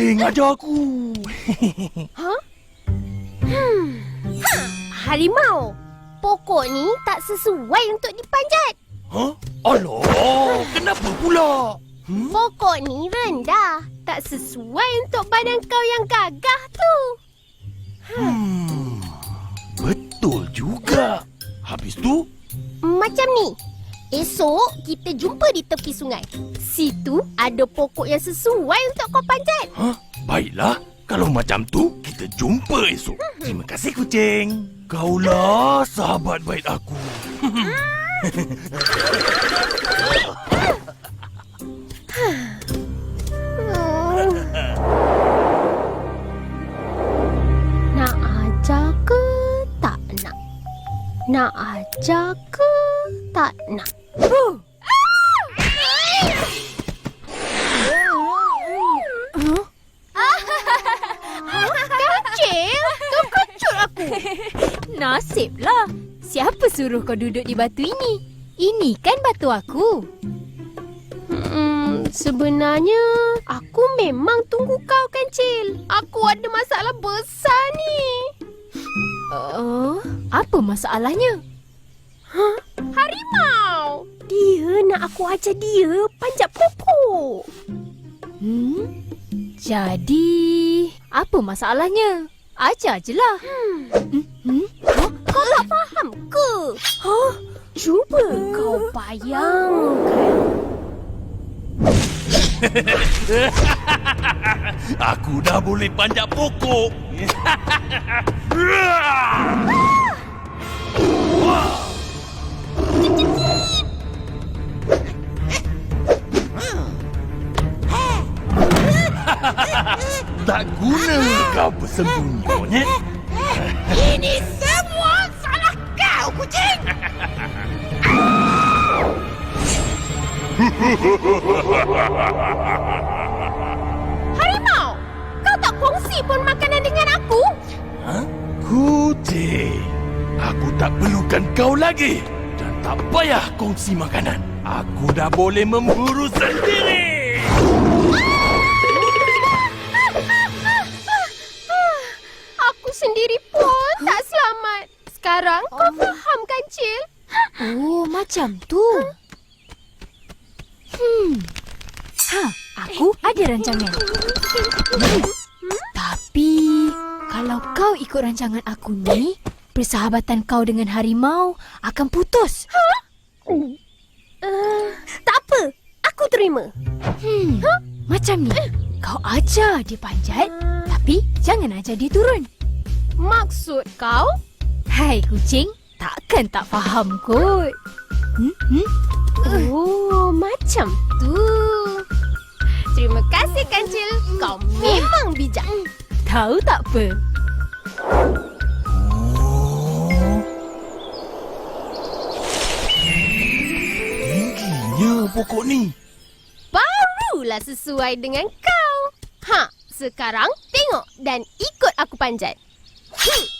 kucing ajar aku. Harimau, pokok ni tak sesuai untuk dipanjat. Ha? Alah, kenapa pula? Hmm? Pokok ni rendah, tak sesuai untuk badan kau yang gagah tu. Hmm. Betul juga. Habis tu, Macam ni. Esok kita jumpa di tepi sungai. Situ ada pokok yang sesuai untuk kau panjat. ha? Baiklah, kalau macam tu, kita jumpa esok. Terima kasih kucing. Kaulah sahabat baik aku. Nak ajar ke tak nak? Nak ajar ke tak nak? Huh. Kecil, kau kecut aku. Nasiblah. Siapa suruh kau duduk di batu ini? Ini kan batu aku. Hmm, sebenarnya aku memang tunggu kau Kancil. Aku ada masalah besar ni. Oh, apa masalahnya? Harimau. Dia nak aku ajar dia panjat pokok. Hmm? Jadi, apa masalahnya? Ajar je lah. Hmm? Hmm? Kau tak faham ke? Hah? Cuba kau bayangkan. Aku dah boleh panjat pokok. tak guna kau bersembunyi, monyet. Ini semua salah kau, kucing. Harimau, kau tak kongsi pun makanan dengan aku? Ha? Kucing. Aku tak perlukan kau lagi. Dan tak payah kongsi makanan. Aku dah boleh memburu sendiri. Aku Sekarang kau faham kan, Cil? Oh, macam tu. Hmm. Ha, aku ada rancangan. Tapi, kalau kau ikut rancangan aku ni, persahabatan kau dengan harimau akan putus. Uh, tak apa, aku terima. Hmm, macam ni. Kau ajar dia panjat, tapi jangan ajar dia turun. Maksud kau? Hai kucing, takkan tak faham kot. Hmm, hmm? Oh, macam tu. Terima kasih, Kancil. Kau memang bijak. Tahu tak apa? Tingginya pokok ni. Barulah sesuai dengan kau. Ha, sekarang tengok dan ikut aku panjat. Hmm.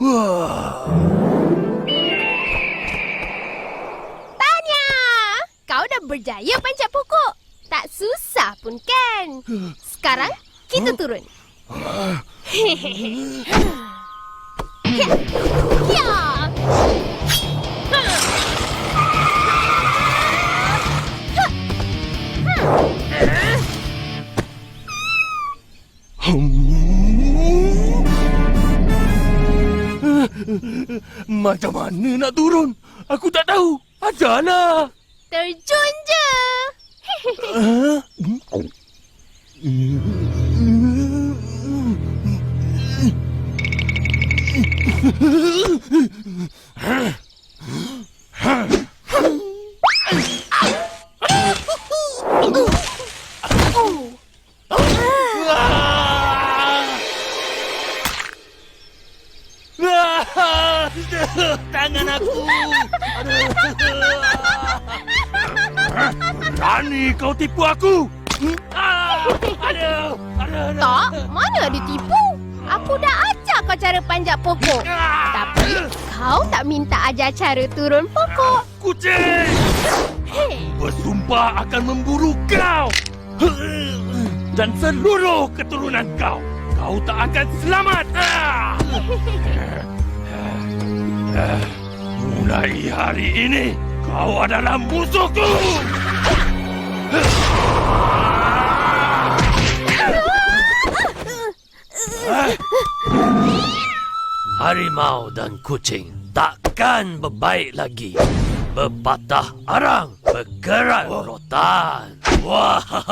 와. 아. Berjaya panjat pokok. Tak susah pun kan? Sekarang kita turun. Ya. Macam mana nak turun? Aku tak tahu. Ajarlah. Ajalah. Terjun je. Huh? Tangan aku. Berani kau tipu aku? Ah, aduh, aduh. Tak, mana ada tipu. Aku dah ajar kau cara panjat pokok. Tapi kau tak minta ajar cara turun pokok. Kucing! Bersumpah akan memburu kau! Dan seluruh keturunan kau! Kau tak akan selamat! Ah! Mulai hari ini, kau adalah musuhku! Harimau dan kucing takkan berbaik lagi. Berpatah arang, berkerat rotan. Wah,